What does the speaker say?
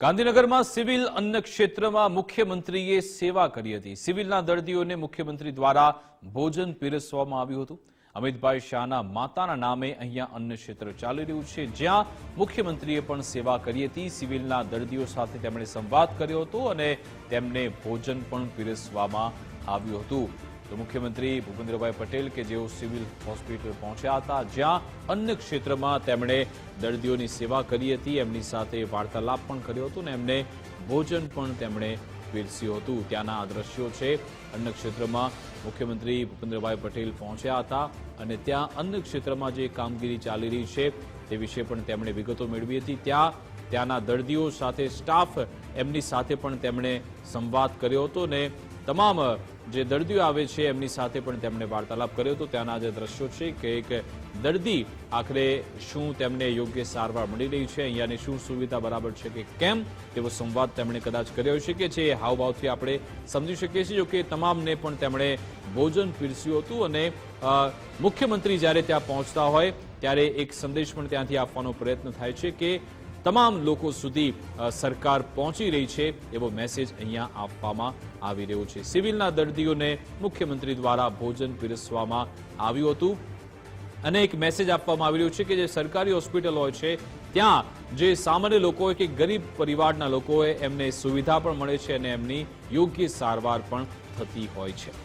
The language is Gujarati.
ગાંધીનગરમાં સિવિલ અન્ન ક્ષેત્રમાં મુખ્યમંત્રીએ સેવા કરી હતી. સિવિલના દર્દીઓને મુખ્યમંત્રી દ્વારા ભોજન પીરસવામાં આવ્યું હતું. અમિતભાઈ શાહના માતાના નામે અહીંયા અન્ન ક્ષેત્ર ચાલી રહ્યું છે. જ્યાં મુખ્યમંત્રીએ પણ સેવા કરી હતી. સિવિલના દર્દીઓ સાથે તેમણે સંવાદ કર્યો હતો અને તેમને ભોજન પણ પીરસવામાં આવ્યું હતું. તો મુખ્યમંત્રી ભૂપેન્દ્રભાઈ પટેલ કે જેઓ સિવિલ હોસ્પિટલ પહોંચ્યા હતા, જ્યાં અન્ય ક્ષેત્રમાં તેમણે દર્દીઓની સેવા કરી હતી, એમની સાથે વાર્તાલાપ પણ કર્યો હતો અને એમને ભોજન પણ તેમણે પીરસ્યું હતું. ત્યાંના આ દ્રશ્યો છે. અન્ય ક્ષેત્રમાં મુખ્યમંત્રી ભૂપેન્દ્રભાઈ પટેલ પહોંચ્યા હતા અને ત્યાં અન્ય ક્ષેત્રમાં જે કામગીરી ચાલી રહી છે તે વિશે પણ તેમણે વિગતો મેળવી હતી. ત્યાં ત્યાંના દર્દીઓ સાથે સ્ટાફ એમની સાથે પણ તેમણે સંવાદ કર્યો હતો ને તમામ, જે દર્દીઓ આવે છે, એમની સાથે પણ તેમણે વાર્તાલાપ કર્યો હતો. ત્યાંના જે દ્રશ્યો છે કે એક દર્દી આખરે શું તેમને યોગ્ય સારવાર મળી રહી છે, અહીંયાની શું સુવિધા બરાબર છે કે કેમ તેવો સંવાદ તેમણે કદાચ કર્યો છે. કે જે હાવભાવથી આપણે સમજી શકીએ છીએ, જો કે તમામને પણ તેમણે ભોજન પીરસ્યું હતું અને મુખ્યમંત્રી જ્યારે ત્યાં પહોંચતા હોય, ત્યારે એક સંદેશ પણ ત્યાંથી આપવાનો પ્રયત્ન થાય છે કે તમામ લોકો સુધી સરકાર પહોંચી રહી છે એવો મેસેજ અહીંયા આપવામાં આવી રહ્યો છે. સિવિલના દર્દીઓને મુખ્યમંત્રી દ્વારા ભોજન પીરસવામાં આવ્યું હતું. અને એક મેસેજ આપવામાં આવી રહ્યો છે કે જે સરકારી હોસ્પિટલ હોય છે, ત્યાં જે સામાન્ય લોકો કે ગરીબ પરિવારના લોકો હોય એમને સુવિધા પણ મળે છે અને એમની યોગ્ય સારવાર પણ થતી હોય છે.